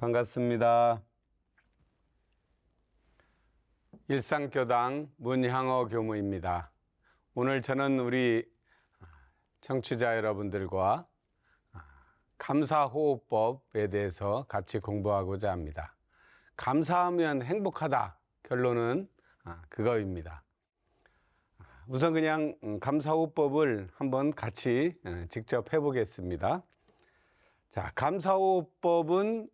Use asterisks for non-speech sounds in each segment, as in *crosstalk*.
반갑습니다. 일상교당 문향어 교무입니다. 오늘 저는 우리 청취자 여러분들과 감사호흡법에 대해서 같이 공부하고자 합니다. 감사하면 행복하다. 결론은 아, 그거입니다. 우선 그냥 음, 감사호흡법을 한번 같이 어, 직접 해보겠습니다. 자, 감사호흡법은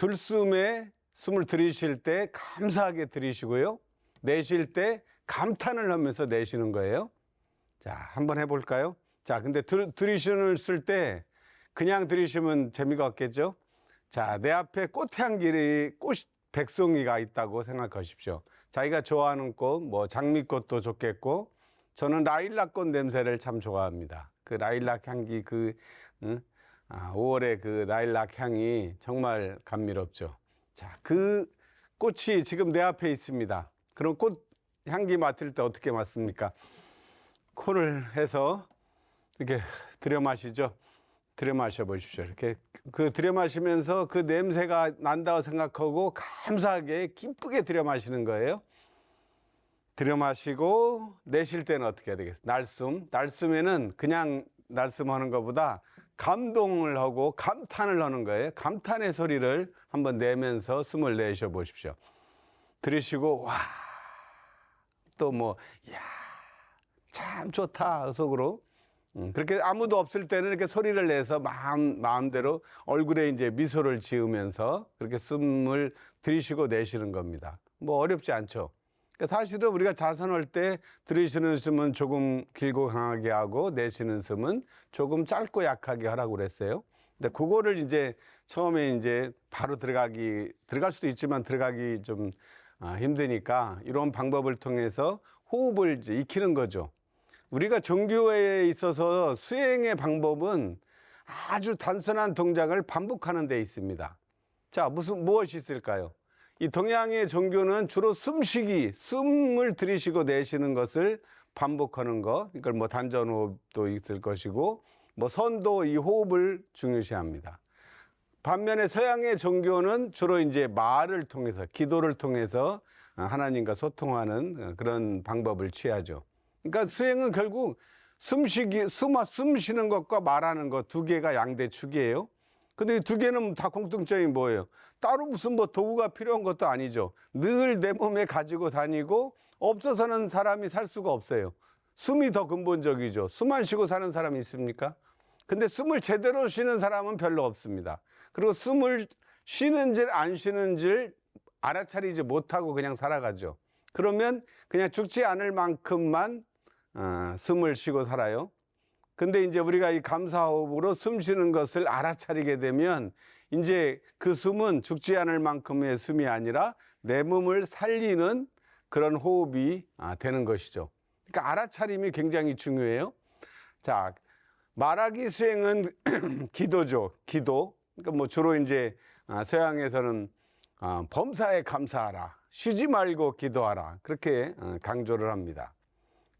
들숨에 숨을 들이쉴 때 감사하게 들이쉬고요. 내쉴 때 감탄을 하면서 내쉬는 거예요. 자, 한번 해볼까요? 자, 근데 들, 들이쉬을 때 그냥 들이쉬면 재미가 없겠죠? 자, 내 앞에 꽃향기리, 꽃, 백송이가 있다고 생각하십시오. 자기가 좋아하는 꽃, 뭐 장미꽃도 좋겠고, 저는 라일락 꽃 냄새를 참 좋아합니다. 그 라일락 향기, 그, 응? 아, 5월의 그 라일락 향이 정말 감미롭죠. 자, 그 꽃이 지금 내 앞에 있습니다. 그럼 꽃 향기 맡을 때 어떻게 맡습니까? 코를 해서 이렇게 들여 마시죠. 들여 마셔 보십시오. 이렇게 그 들여 마시면서 그 냄새가 난다고 생각하고 감사하게 기쁘게 들여 마시는 거예요. 들여 마시고 내쉴 때는 어떻게 해야 되겠어요? 날숨. 날숨에는 그냥 날숨하는 것보다 감동을 하고 감탄을 하는 거예요. 감탄의 소리를 한번 내면서 숨을 내쉬어 보십시오. 들으시고 와. 또 뭐 야. 참 좋다. 속으로. 음, 그렇게 아무도 없을 때는 이렇게 소리를 내서 마음, 마음대로 얼굴에 이제 미소를 지으면서 그렇게 숨을 들이쉬고 내쉬는 겁니다. 뭐 어렵지 않죠. 그러니까 사실은 우리가 자선할 때 들이쉬는 숨은 조금 길고 강하게 하고 내쉬는 숨은 조금 짧고 약하게 하라고 그랬어요. 근데 그거를 이제 처음에 이제 바로 들어가기, 들어갈 수도 있지만 들어가기 좀 아, 힘드니까 이런 방법을 통해서 호흡을 이제 익히는 거죠. 우리가 종교에 있어서 수행의 방법은 아주 단순한 동작을 반복하는 데 있습니다. 자, 무슨, 무엇이 있을까요? 이 동양의 종교는 주로 숨쉬기, 숨을 들이쉬고 내쉬는 것을 반복하는 것, 이걸 뭐 단전호흡도 있을 것이고, 뭐 선도 이 호흡을 중요시 합니다. 반면에 서양의 종교는 주로 이제 말을 통해서, 기도를 통해서 하나님과 소통하는 그런 방법을 취하죠. 그러니까 수행은 결국 숨쉬기, 숨 쉬는 것과 말하는 것 두 개가 양대 축이에요. 근데 이 두 개는 다 공통점이 뭐예요? 따로 무슨 뭐 도구가 필요한 것도 아니죠. 늘 내 몸에 가지고 다니고 없어서는 사람이 살 수가 없어요. 숨이 더 근본적이죠. 숨 안 쉬고 사는 사람이 있습니까? 근데 숨을 제대로 쉬는 사람은 별로 없습니다. 그리고 숨을 쉬는지 안 쉬는지 알아차리지 못하고 그냥 살아가죠. 그러면 그냥 죽지 않을 만큼만 어, 숨을 쉬고 살아요. 근데 이제 우리가 이 감사호흡으로 숨 쉬는 것을 알아차리게 되면 이제 그 숨은 죽지 않을 만큼의 숨이 아니라 내 몸을 살리는 그런 호흡이 아, 되는 것이죠. 그러니까 알아차림이 굉장히 중요해요. 자, 말하기 수행은 *clears throat* 기도죠. 기도. 그러니까 뭐 주로 이제 아, 서양에서는 아, 범사에 감사하라. 쉬지 말고 기도하라. 그렇게 어, 강조를 합니다.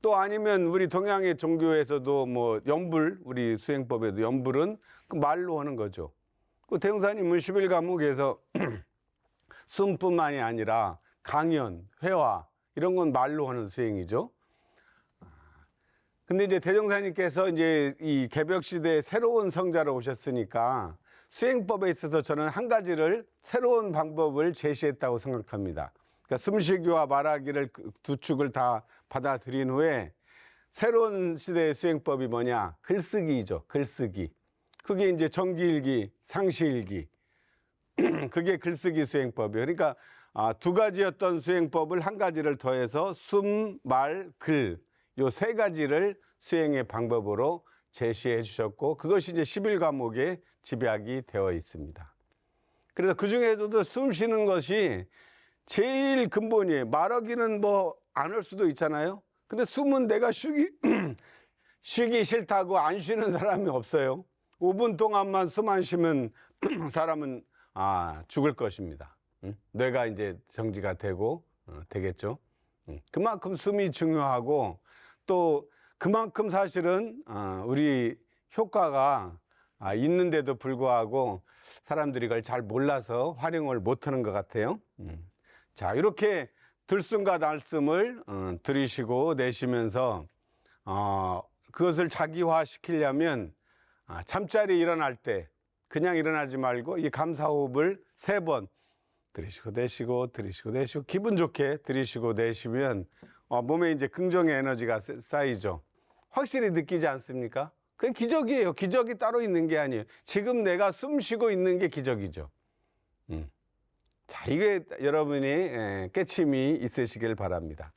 또 아니면 우리 동양의 종교에서도 뭐 연불, 우리 수행법에도 연불은 그 말로 하는 거죠. 그 대웅사님은 11 과목에서 숨뿐만이 아니라 강연, 회화 이런 건 말로 하는 수행이죠. 근데 이제 대종사님께서 이제 이 개벽 시대에 새로운 성자로 오셨으니까 수행법에 있어서 저는 한 가지를 새로운 방법을 제시했다고 생각합니다. 그러니까 숨쉬기와 말하기를 그두 축을 다 받아들인 후에 새로운 시대의 수행법이 뭐냐? 글쓰기죠. 글쓰기. 그게 이제 정기일기, 상시일기. *clears throat* 그게 글쓰기 수행법이에요. 그러니까 아, 두 가지였던 수행법을 한 가지를 더해서 숨, 말, 글. 요 세 가지를 수행의 방법으로 제시해 주셨고 그것이 이제 11과목에 집약이 되어 있습니다. 그래서 그 중에서도 숨 쉬는 것이 제일 근본이에요. 말하기는 뭐안할 수도 있잖아요. 근데 숨은 내가 쉬기, *clears throat* 쉬기 싫다고 안 쉬는 사람이 없어요. 5분 동안만 숨 안 쉬면 *clears throat* 사람은 아, 죽을 것입니다. 응? 뇌가 이제 정지가 되고 어, 되겠죠. 응. 그만큼 숨이 중요하고 또 그만큼 사실은 어, 우리 효과가 아, 있는데도 불구하고 사람들이 이걸 잘 몰라서 활용을 못하는 것 같아요. 음. 자 이렇게 들숨과 날숨을 어, 들이쉬고 내쉬면서 어, 그것을 자기화 시키려면 아, 잠자리 일어날 때 그냥 일어나지 말고 이 감사호흡을 세 번 들이쉬고 내쉬고 들이쉬고 내쉬고 기분 좋게 들이쉬고 내쉬면 어, 몸에 이제 긍정의 에너지가 쌓- 쌓이죠. 확실히 느끼지 않습니까? 그게 기적이에요. 기적이 따로 있는 게 아니에요. 지금 내가 숨 쉬고 있는 게 기적이죠. 음. 자, 이게 여러분이 에, 깨침이 있으시길 바랍니다.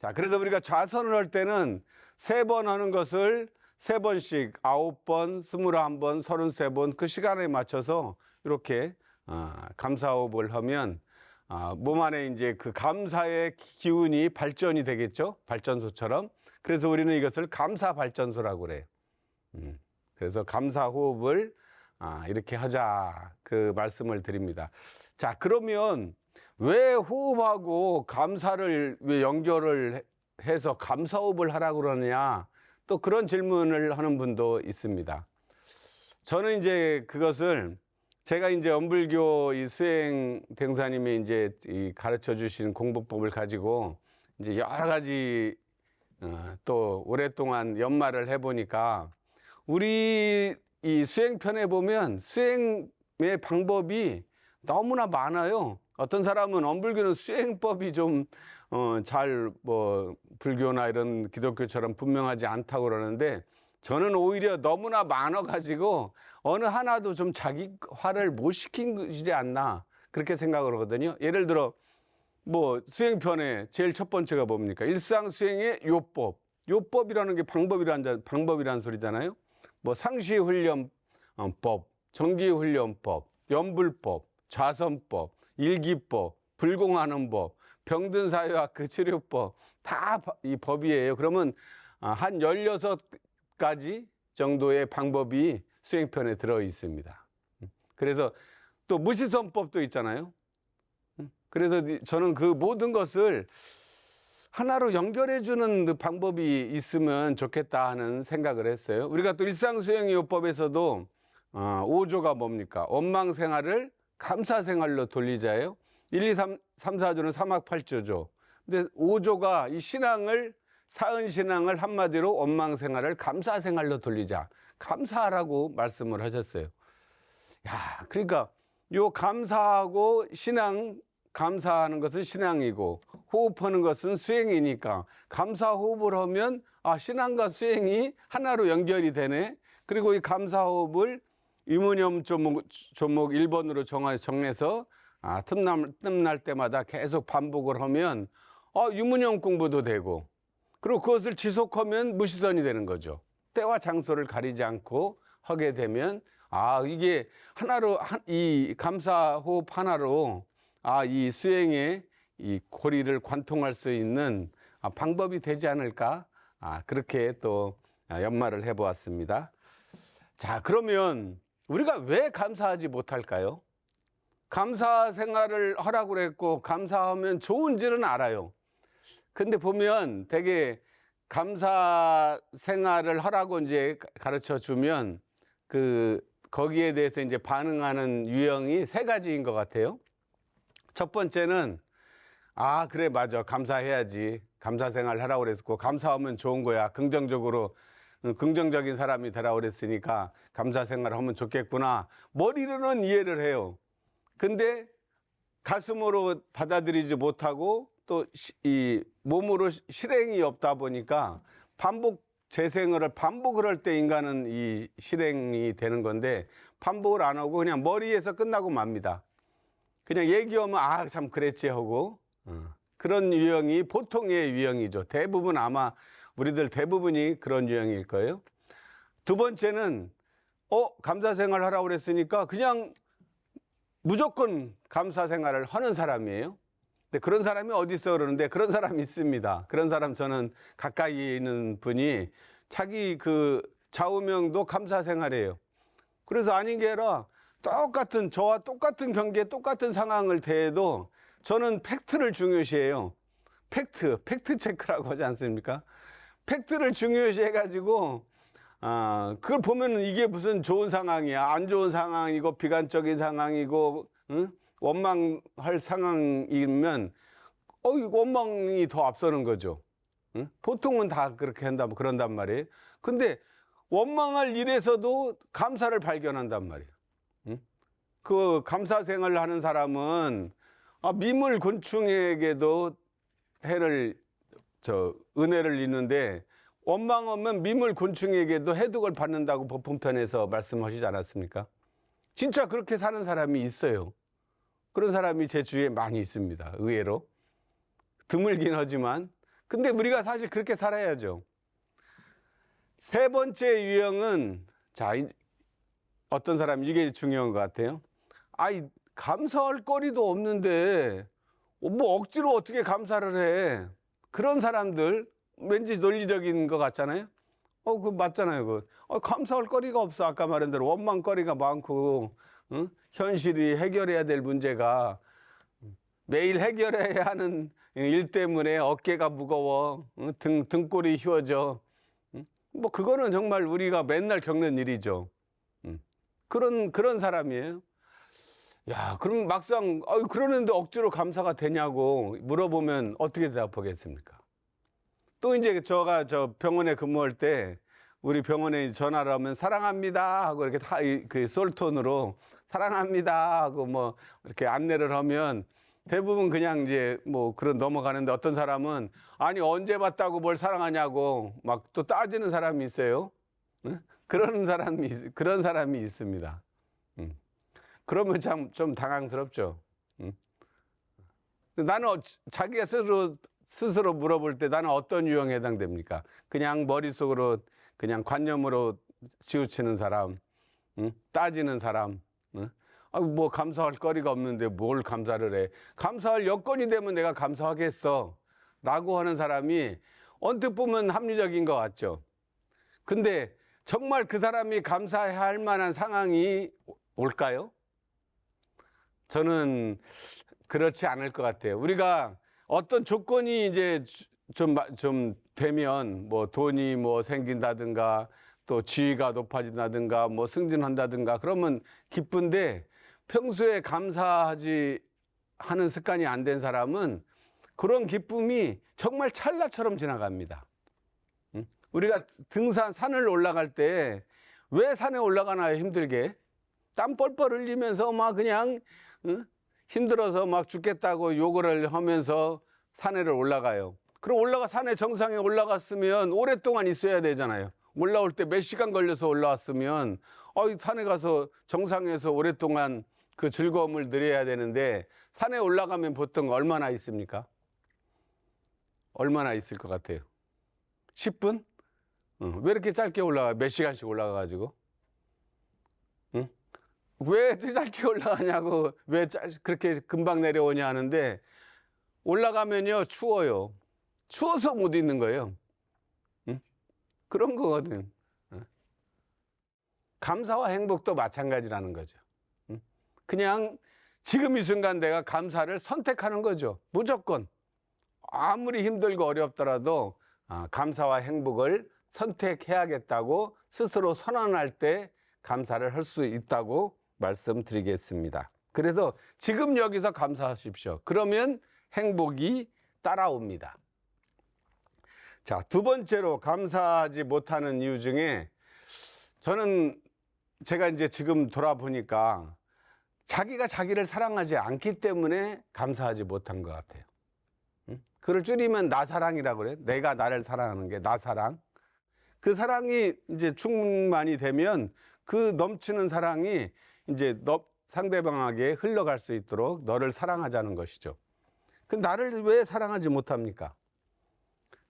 자, 그래서 우리가 좌선을 할 때는 세 번 하는 것을 세 번씩 아홉 번, 스물한 번, 서른세 번 그 시간에 맞춰서 이렇게 어, 감사호흡을 하면 아, 몸 안에 이제 그 감사의 기운이 발전이 되겠죠. 발전소처럼. 그래서 우리는 이것을 감사 발전소라고 그래요. 음, 그래서 감사 호흡을 아, 이렇게 하자 그 말씀을 드립니다. 자, 그러면 왜 호흡하고 감사를 왜 연결을 해- 해서 감사 호흡을 하라고 그러느냐? 또 그런 질문을 하는 분도 있습니다. 저는 이제 그것을 제가 이제 엄불교 이 수행 댕사님이 이제 이 가르쳐 주신 공부법을 가지고 이제 여러 가지 어, 또 오랫동안 연말을 해보니까 우리 이 수행편에 보면 수행의 방법이 너무나 많아요. 어떤 사람은 엄불교는 수행법이 좀, 어, 잘, 뭐, 불교나 이런 기독교처럼 분명하지 않다고 그러는데 저는 오히려 너무나 많아가지고 어느 하나도 좀 자기화를 못 것이지 않나 그렇게 생각을 하거든요. 예를 들어 뭐 수행편에 제일 첫 번째가 뭡니까? 일상 수행의 요법. 요법이라는 게 방법이란 방법이란 소리잖아요. 뭐 상시 훈련법, 정기 훈련법, 연불법, 좌선법, 일기법, 불공하는 법, 병든 사회와 그 치료법 다 이 법이에요. 그러면 아, 한 16가지 정도의 방법이 수행편에 들어 있습니다. 그래서 또 무시선법도 있잖아요. 그래서 저는 그 모든 것을 하나로 연결해 주는 방법이 있으면 좋겠다 하는 생각을 했어요. 우리가 또 일상수행요법에서도 어, 5조가 뭡니까? 원망 생활을 감사 생활로 돌리자예요. 1, 2, 3, 3 4조는 사막 8조죠. 근데 5조가 이 신앙을 사은 신앙을 한마디로 원망 생활을 감사 생활로 돌리자. 감사하라고 말씀을 하셨어요. 야, 그러니까 요 감사하고 신앙 감사하는 것은 신앙이고 호흡하는 것은 수행이니까 감사 호흡을 하면 아 신앙과 수행이 하나로 연결이 되네. 그리고 이 감사 호흡을 유무념 조목 조목 1번으로 정하 정해서 아 틈날 틈날 때마다 계속 반복을 하면 어 유무념 공부도 되고 그리고 그것을 지속하면 무시선이 되는 거죠. 때와 장소를 가리지 않고 하게 되면 아 이게 하나로 한- 이 감사 호흡 하나로 아 이 수행의 이 고리를 관통할 수 있는 아, 방법이 되지 않을까 아 그렇게 또 아, 연말을 해보았습니다. 자 그러면 우리가 왜 감사하지 못할까요? 감사 생활을 하라고 그랬고 감사하면 좋은지는 알아요. 근데 보면 되게 감사 생활을 하라고 이제 가르쳐 주면 그 거기에 대해서 이제 반응하는 유형이 세 가지인 것 같아요. 첫 번째는 아 그래 맞아 감사해야지 감사 생활 하라고 그랬고 감사하면 좋은 거야 긍정적으로 응, 긍정적인 사람이 되라고 그랬으니까 감사 생활 하면 좋겠구나 머리로는 이해를 해요. 근데 가슴으로 받아들이지 못하고 또 이 몸으로 시- 실행이 없다 보니까 반복 재생을 반복을 할 때 인간은 이 실행이 되는 건데 반복을 안 하고 그냥 머리에서 끝나고 맙니다. 그냥 얘기하면 아 참 그랬지 하고 어, 그런 유형이 보통의 유형이죠. 대부분 아마 우리들 대부분이 그런 유형일 거예요. 두 번째는 어 감사 생활 하라고 그랬으니까 그냥 무조건 감사 생활을 하는 사람이에요. 근데 그런 사람이 어디 있어 그러는데 그런 사람이 있습니다. 그런 사람 저는 가까이 있는 분이 자기 그 좌우명도 감사 생활이에요. 그래서 아닌 게 아니라 똑같은 저와 똑같은 경기에 똑같은 상황을 대해도 저는 팩트를 중요시해요. 팩트, 팩트 체크라고 하지 않습니까? 팩트를 중요시 해 가지고 아, 그걸 보면은 이게 무슨 좋은 상황이야. 안 좋은 상황이고 비관적인 상황이고 응? 원망할 상황이면 어, 이거 원망이 더 앞서는 거죠. 응? 보통은 다 그렇게 한다, 그런단 말이에요. 근데 원망할 일에서도 감사를 발견한단 말이에요. 응? 그 감사 생활을 하는 사람은 아, 미물 곤충에게도 해를 저 은혜를 잇는데 원망하면 미물 곤충에게도 해독을 받는다고 법품편에서 말씀하시지 않았습니까? 진짜 그렇게 사는 사람이 있어요. 그런 사람이 제 주위에 많이 있습니다. 의외로 드물긴 하지만 근데 우리가 사실 그렇게 살아야죠. 세 번째 유형은 자 이- 어떤 사람 이게 중요한 것 같아요. 아이 감사할 거리도 없는데 어, 뭐 억지로 어떻게 감사를 해? 그런 사람들 왠지 논리적인 것 같잖아요. 어, 그 맞잖아요. 그 어, 감사할 거리가 없어. 아까 말한 대로 원망거리가 많고 응? 현실이 해결해야 될 문제가 매일 해결해야 하는 일 때문에 어깨가 무거워, 응? 등 등골이 휘어져. 응? 뭐 그거는 정말 우리가 맨날 겪는 일이죠. 응. 그런 그런 사람이에요. 야, 그럼 막상 아유 그러는데 억지로 감사가 되냐고 물어보면 어떻게 대답하겠습니까? 또 이제 저가 저 병원에 근무할 때 우리 병원에 전화를 하면 사랑합니다 하고 이렇게 다그 솔톤으로 사랑합니다 하고 뭐 이렇게 안내를 하면 대부분 그냥 이제 뭐 그런 넘어가는데 어떤 사람은 아니 언제 봤다고 뭘 사랑하냐고 막 또 따지는 사람이 있어요. 응? 그런 사람이 있- 그런 사람이 있습니다. 음. 그러면 참 좀 당황스럽죠. 응? 나는 어- 자기가 스스로 스스로 물어볼 때 나는 어떤 유형에 해당됩니까? 그냥 머릿속으로 그냥 관념으로 치우치는 사람, 응? 따지는 사람. 응? 아, 뭐 감사할 거리가 없는데 뭘 감사를 해? 감사할 여건이 되면 내가 감사하겠어. 라고 하는 사람이 언뜻 보면 합리적인 것 같죠. 근데 정말 그 사람이 감사해야 할 만한 상황이 올까요? 저는 그렇지 않을 것 같아요. 우리가 어떤 조건이 이제 좀, 마- 좀 되면 뭐 돈이 뭐 생긴다든가 또 지위가 높아진다든가 뭐 승진한다든가 그러면 기쁜데 평소에 감사하지 하는 습관이 안 된 사람은 그런 기쁨이 정말 찰나처럼 지나갑니다. 응? 우리가 등산, 산을 올라갈 때 왜 산에 올라가나요? 힘들게. 땀 뻘뻘 흘리면서 막 그냥 응? 힘들어서 막 죽겠다고 욕을 하면서 산에를 올라가요. 그럼 올라가 산에 정상에 올라갔으면 오랫동안 있어야 되잖아요. 올라올 때 몇 시간 걸려서 올라왔으면 어, 이 산에 가서 정상에서 오랫동안 그 즐거움을 누려야 되는데 산에 올라가면 보통 얼마나 있습니까? 얼마나 있을 것 같아요? 10분? 응. 왜 이렇게 짧게 올라가? 몇 시간씩 올라가가지고? 응? 왜 짧게 올라가냐고, 왜 짧- 그렇게 금방 내려오냐 하는데, 올라가면요, 추워요. 추워서 못 있는 거예요. 응? 그런 거거든. 응? 감사와 행복도 마찬가지라는 거죠. 응? 그냥 지금 이 순간 내가 감사를 선택하는 거죠. 무조건. 아무리 힘들고 어렵더라도 아, 감사와 행복을 선택해야겠다고 스스로 선언할 때 감사를 할 수 있다고 말씀드리겠습니다. 그래서 지금 여기서 감사하십시오. 그러면 행복이 따라옵니다. 자, 두 번째로 감사하지 못하는 이유 중에 저는 제가 이제 지금 돌아보니까 자기가 자기를 사랑하지 않기 때문에 감사하지 못한 것 같아요. 응? 그를 줄이면 나 사랑이라고 그래. 내가 나를 사랑하는 게 나 사랑. 그 사랑이 이제 충만이 되면 그 넘치는 사랑이 이제 너, 상대방에게 흘러갈 수 있도록 너를 사랑하자는 것이죠. 그 나를 왜 사랑하지 못합니까?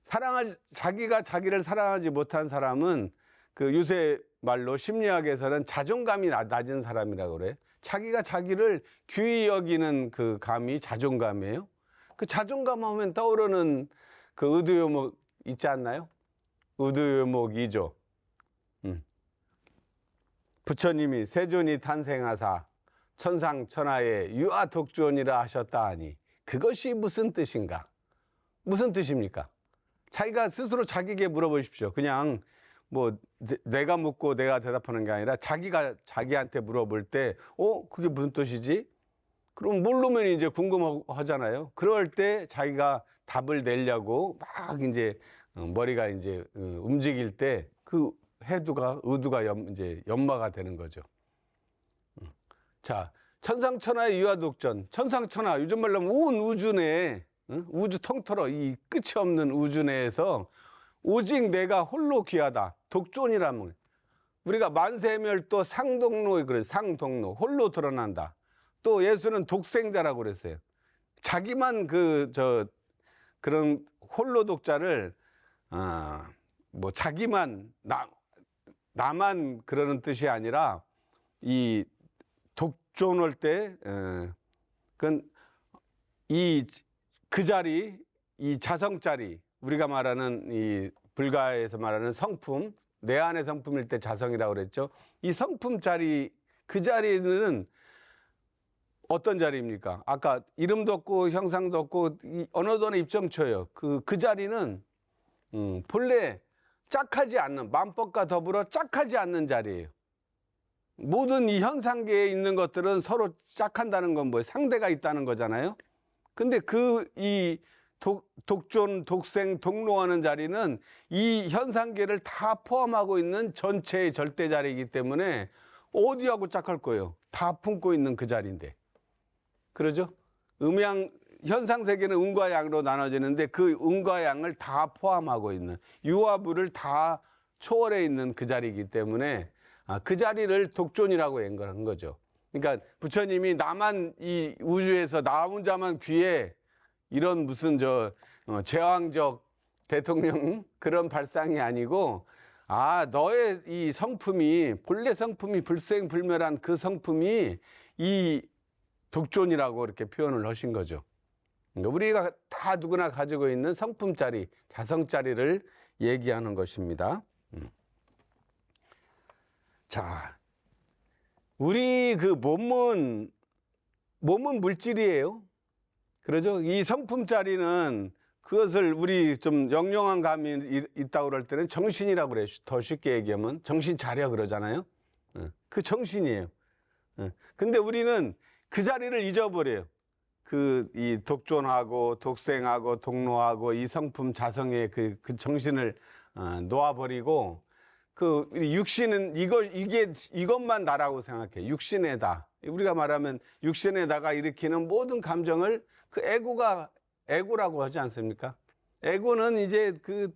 사랑하 자기가 자기를 사랑하지 못한 사람은 그 요새 말로 심리학에서는 자존감이 나- 낮은 사람이라고 그래. 자기가 자기를 귀히 여기는 그 감이 자존감이에요. 그 자존감 하면 떠오르는 그 의도요목 있지 않나요? 의도요목 2조. 음. 부처님이 세존이 탄생하사 천상천하에 유아독존이라 하셨다 하니 그것이 무슨 뜻인가? 무슨 뜻입니까? 자기가 스스로 자기에게 물어보십시오. 그냥 뭐 내- 내가 묻고 내가 대답하는 게 아니라 자기가 자기한테 물어볼 때, 어 그게 무슨 뜻이지? 그럼 모르면 이제 궁금하잖아요. 그럴 때 자기가 답을 내려고 막 이제 어, 머리가 이제 어, 움직일 때 그 해두가 의두가 연, 이제 연마가 되는 거죠. 음. 자, 천상천하의 유아독전, 천상천하 요즘 말로 온 우주 응? 우주 통틀어 이 끝이 없는 우주 내에서 오직 내가 홀로 귀하다. 독존이라면 우리가 만세멸도 상동로 그래 상동로 홀로 드러난다. 또 예수는 독생자라고 그랬어요. 자기만 그 저 그런 홀로 독자를 아뭐 자기만 나 나만 그러는 뜻이 아니라 이 독존할 때 어, 그건 이 그 자리 이 자성 자리 우리가 말하는 이 불가에서 말하는 성품 내 안의 성품일 때 자성이라고 그랬죠. 이 성품 자리 그 자리는 어떤 자리입니까? 아까 이름도 없고 형상도 없고 이 언어도 하나 입점쳐요. 그, 그 자리는 음, 본래 짝하지 않는 만법과 더불어 짝하지 않는 자리예요. 모든 이 현상계에 있는 것들은 서로 짝한다는 건 뭐예요? 상대가 있다는 거잖아요. 근데 그 이 독존, 독생, 독로하는 자리는 이 현상계를 다 포함하고 있는 전체의 절대 자리이기 때문에 어디하고 짝할 거예요? 다 품고 있는 그 자리인데. 그러죠? 음양 현상 세계는 음과 양으로 나눠지는데 그 음과 양을 다 포함하고 있는 유화부를 다 초월해 있는 그 자리이기 때문에 아, 그 자리를 독존이라고 연결한 거죠. 그러니까 부처님이 나만 이 우주에서 나 혼자만 귀해 이런 무슨 저 어, 제왕적 대통령 *laughs* 그런 발상이 아니고 아 너의 이 성품이 본래 성품이 불생불멸한 그 성품이 이 독존이라고 이렇게 표현을 하신 거죠. 그러니까 우리가 다 누구나 가지고 있는 성품짜리, 자성짜리를 얘기하는 것입니다. 음. 자, 우리 그 몸은 몸은 물질이에요. 그러죠? 이 성품짜리는 그것을 우리 좀 영영한 감이 이- 있다고 그럴 때는 정신이라고 그래요. 더 쉽게 얘기하면 정신 차려 그러잖아요. 어, 그 정신이에요. 어, 근데 우리는 그 자리를 잊어버려요. 그 이 독존하고 독생하고 독노하고 이 성품 자성의 그, 그 정신을 어, 놓아버리고 그 육신은 이거 이게 이것만 나라고 생각해. 육신에다 우리가 말하면 육신에다가 일으키는 모든 감정을 그 에고가 에고라고 하지 않습니까? 에고는 이제 그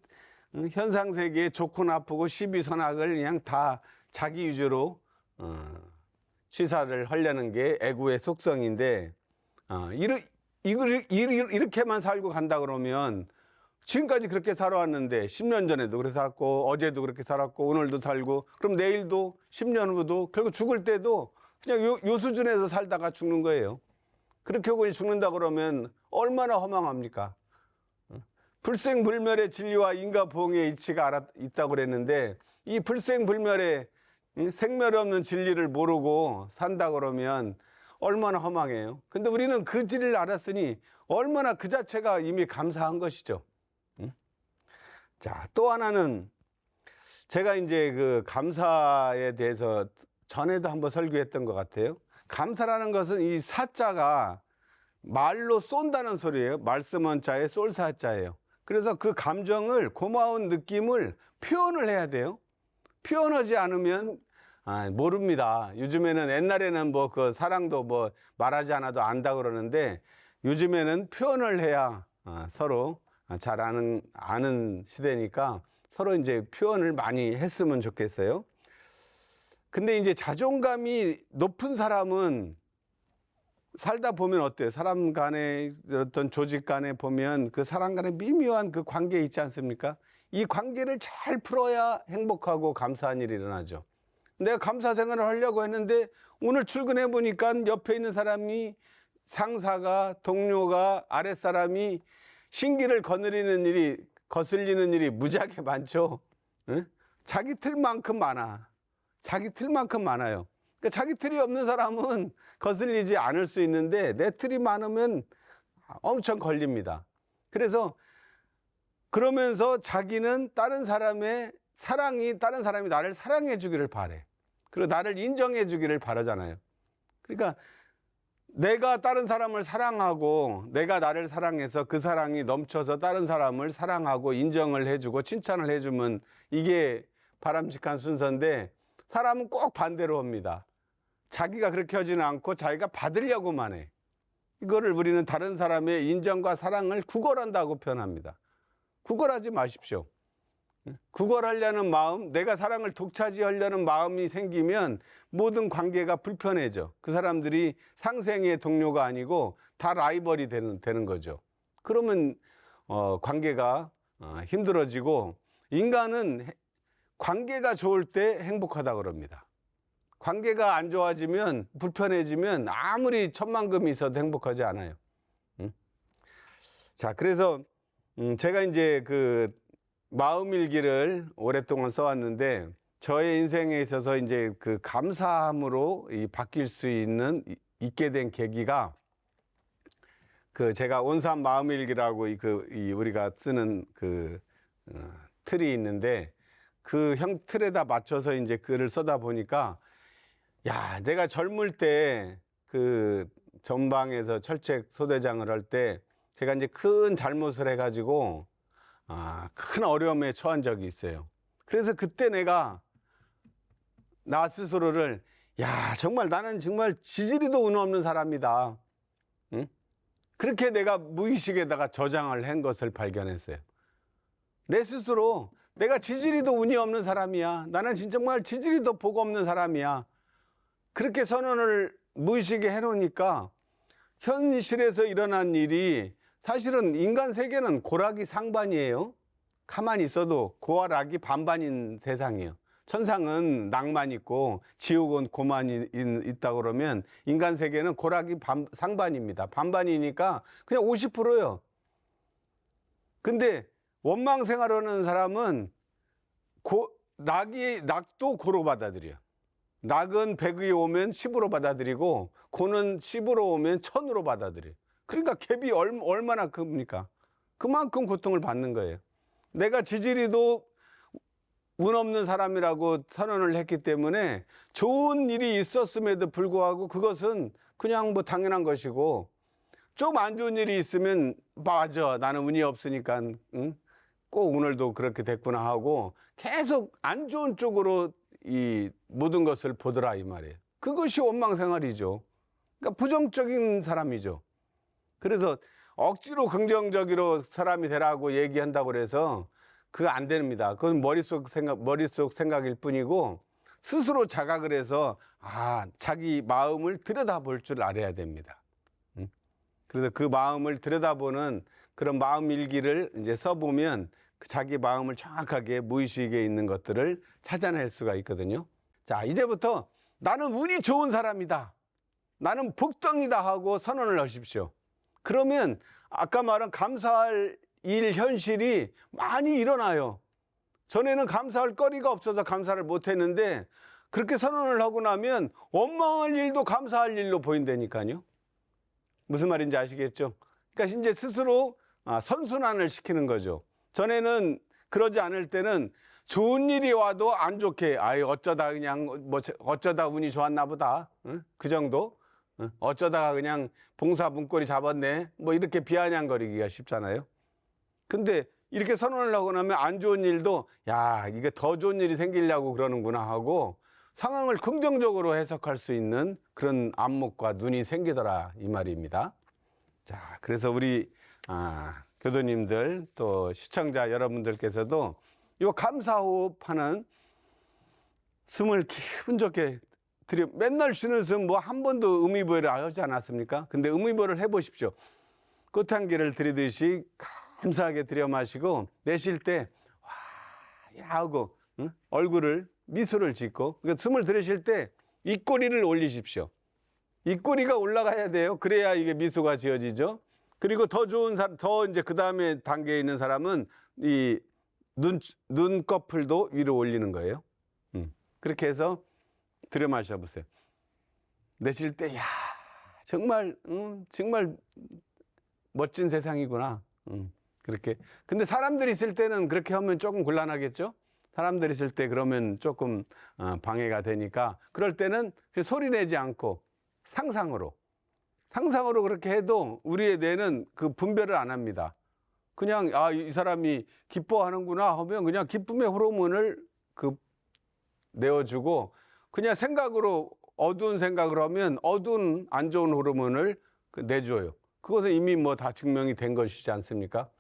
현상 세계에 좋고 나쁘고 시비 선악을 그냥 다 자기 위주로 어, 시사를 하려는 게 에고의 속성인데 어, 이르, 이걸 이렇게만 살고 간다 그러면 지금까지 그렇게 살아왔는데 10년 전에도 그렇게 살았고 어제도 그렇게 살았고 오늘도 살고 그럼 내일도 10년 후도 결국 죽을 때도 그냥 요, 요 수준에서 살다가 죽는 거예요. 그렇게 하고 죽는다 그러면 얼마나 허망합니까? 어? 불생불멸의 진리와 인과보응의 이치가 알아, 있다고 그랬는데 이 불생불멸의 이 생멸 없는 진리를 모르고 산다 그러면 얼마나 허망해요. 근데 우리는 그 진리를 알았으니 얼마나 그 자체가 이미 감사한 것이죠. 응? 자, 또 하나는 제가 이제 그 감사에 대해서 전에도 한번 설교했던 것 같아요. 감사라는 것은 이 사자가 말로 쏜다는 소리예요. 말씀은 자에 쏠 사 자예요. 그래서 그 감정을 고마운 느낌을 표현을 해야 돼요. 표현하지 않으면 아, 모릅니다. 요즘에는 옛날에는 뭐 그 사랑도 뭐 말하지 않아도 안다 그러는데 요즘에는 표현을 해야 아, 서로 잘 아는 아는 시대니까 서로 이제 표현을 많이 했으면 좋겠어요. 근데 이제 자존감이 높은 사람은 살다 보면 어때요? 사람 간에 어떤 조직 간에 보면 그 사람 간에 미묘한 그 관계 있지 않습니까? 이 관계를 잘 풀어야 행복하고 감사한 일이 일어나죠. 내가 감사 생활을 하려고 했는데 오늘 출근해 보니까 옆에 있는 사람이 상사가 동료가 아랫사람이 신기를 거느리는 일이 거슬리는 일이 무지하게 많죠. 응? 자기 틀만큼 많아. 자기 틀만큼 많아요. 그러니까 자기 틀이 없는 사람은 거슬리지 않을 수 있는데 내 틀이 많으면 엄청 걸립니다. 그래서 그러면서 자기는 다른 사람의 사랑이 다른 사람이 나를 사랑해 주기를 바래. 그리고 나를 인정해 주기를 바라잖아요. 그러니까 내가 다른 사람을 사랑하고 내가 나를 사랑해서 그 사랑이 넘쳐서 다른 사람을 사랑하고 인정을 해주고 칭찬을 해주면 이게 바람직한 순서인데 사람은 꼭 반대로 합니다. 자기가 그렇게 하지는 않고 자기가 받으려고만 해. 이거를 우리는 다른 사람의 인정과 사랑을 구걸한다고 표현합니다. 구걸하지 마십시오. 구걸하려는 마음, 내가 사랑을 독차지하려는 마음이 생기면 모든 관계가 불편해져. 그 사람들이 상생의 동료가 아니고 다 라이벌이 되는, 되는 거죠. 그러면 어, 관계가 어, 힘들어지고 인간은 해- 관계가 좋을 때 행복하다 그럽니다. 관계가 안 좋아지면 불편해지면 아무리 천만금이 있어도 행복하지 않아요. 응? 자, 그래서 음, 제가 이제 그 마음일기를 오랫동안 써왔는데 저의 인생에 있어서 이제 그 감사함으로 이 바뀔 수 있는 이- 있게 된 계기가 그 제가 온산 마음일기라고 이그이 우리가 쓰는 그 어, 틀이 있는데 그 형 틀에다 맞춰서 이제 글을 써다 보니까 야 내가 젊을 때 그 전방에서 철책 소대장을 할 때 제가 이제 큰 잘못을 해가지고 아, 큰 어려움에 처한 적이 있어요. 그래서 그때 내가 나 스스로를 야 정말 나는 정말 지지리도 운 없는 사람이다. 응? 그렇게 내가 무의식에다가 저장을 한 것을 발견했어요. 내 스스로 내가 지지리도 운이 없는 사람이야. 나는 진짜 정말 지지리도 복 없는 사람이야. 그렇게 선언을 무의식에 해놓으니까 현실에서 일어난 일이 사실은 인간 세계는 고락이 상반이에요. 가만히 있어도 고와 락이 반반인 세상이에요. 천상은 낭만 있고 지옥은 고만이 있다 그러면 인간 세계는 고락이 반, 상반입니다. 반반이니까 그냥 50%예요. 근데 원망 생활하는 사람은 고, 낙이 낙도 고로 받아들여. 낙은 100이 오면 10으로 받아들이고 고는 10으로 오면 1000으로 받아들여. 그러니까 갭이 얼, 얼마나 큽니까? 그만큼 고통을 받는 거예요. 내가 지지리도 운 없는 사람이라고 선언을 했기 때문에 좋은 일이 있었음에도 불구하고 그것은 그냥 뭐 당연한 것이고 좀 안 좋은 일이 있으면 맞아 나는 운이 없으니까 응? 꼭 오늘도 그렇게 됐구나 하고 계속 안 좋은 쪽으로 이 모든 것을 보더라 이 말이에요. 그것이 원망 생활이죠. 그러니까 부정적인 사람이죠. 그래서 억지로 긍정적으로 사람이 되라고 얘기한다고 그래서 그거 안 됩니다. 그건 머릿속 생각, 머릿속 생각일 뿐이고 스스로 자각을 해서 아, 자기 마음을 들여다볼 줄 알아야 됩니다. 음? 그래서 그 마음을 들여다보는 그런 마음 일기를 이제 써보면 그 자기 마음을 정확하게 무의식에 있는 것들을 찾아낼 수가 있거든요. 자, 이제부터 나는 운이 좋은 사람이다. 나는 복덩이다 하고 선언을 하십시오. 그러면 아까 말한 감사할 일 현실이 많이 일어나요. 전에는 감사할 거리가 없어서 감사를 못 했는데 그렇게 선언을 하고 나면 원망할 일도 감사할 일로 보인다니까요. 무슨 말인지 아시겠죠? 그러니까 이제 스스로 아, 선순환을 시키는 거죠. 전에는 그러지 않을 때는 좋은 일이 와도 안 좋게 아이 어쩌다 그냥 뭐 어쩌다 운이 좋았나 보다 응? 그 정도 응? 어쩌다가 그냥 봉사 문고리 잡았네 뭐 이렇게 비아냥거리기가 쉽잖아요. 근데 이렇게 선언을 하고 나면 안 좋은 일도 야 이게 더 좋은 일이 생기려고 그러는구나 하고 상황을 긍정적으로 해석할 수 있는 그런 안목과 눈이 생기더라 이 말입니다. 자 그래서 우리 아, 교도님들 또 시청자 여러분들께서도 이 감사호흡하는 숨을 기분 좋게 들여 맨날 숨뭐한 번도 의미부여를 하지 않았습니까? 근데 의미부여를 해보십시오. 꽃향기를 들이듯이 감사하게 들여 마시고 내쉴 때 와, 하고 응? 얼굴을 미소를 짓고 그러니까 숨을 들이쉴 때 입꼬리를 올리십시오. 입꼬리가 올라가야 돼요. 그래야 이게 미소가 지어지죠. 그리고 더 좋은 사람, 더 이제 그 다음에 단계에 있는 사람은 이 눈, 눈꺼풀도 위로 올리는 거예요. 음. 그렇게 해서 들여 마셔 보세요. 내쉴 때, 야, 정말, 음, 정말 멋진 세상이구나. 음, 그렇게. 근데 사람들이 있을 때는 그렇게 하면 조금 곤란하겠죠? 사람들이 있을 때 그러면 조금 어, 방해가 되니까 그럴 때는 그 소리 내지 않고 상상으로 상상으로 그렇게 해도 우리의 뇌는 그 분별을 안 합니다. 그냥 아 이 사람이 기뻐하는구나 하면 그냥 기쁨의 호르몬을 그 내어주고 그냥 생각으로 어두운 생각을 하면 어두운 안 좋은 호르몬을 그 내줘요. 그것은 이미 뭐 다 증명이 된 것이지 않습니까?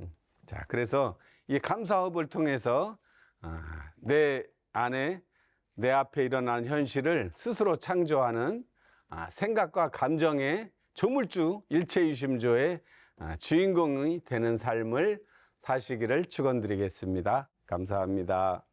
음. 자, 그래서 이 감사업을 통해서 아, 내 안에 내 앞에 일어나는 현실을 스스로 창조하는 아, 생각과 감정의 조물주 일체유심조의 아, 주인공이 되는 삶을 사시기를 축원드리겠습니다. 감사합니다.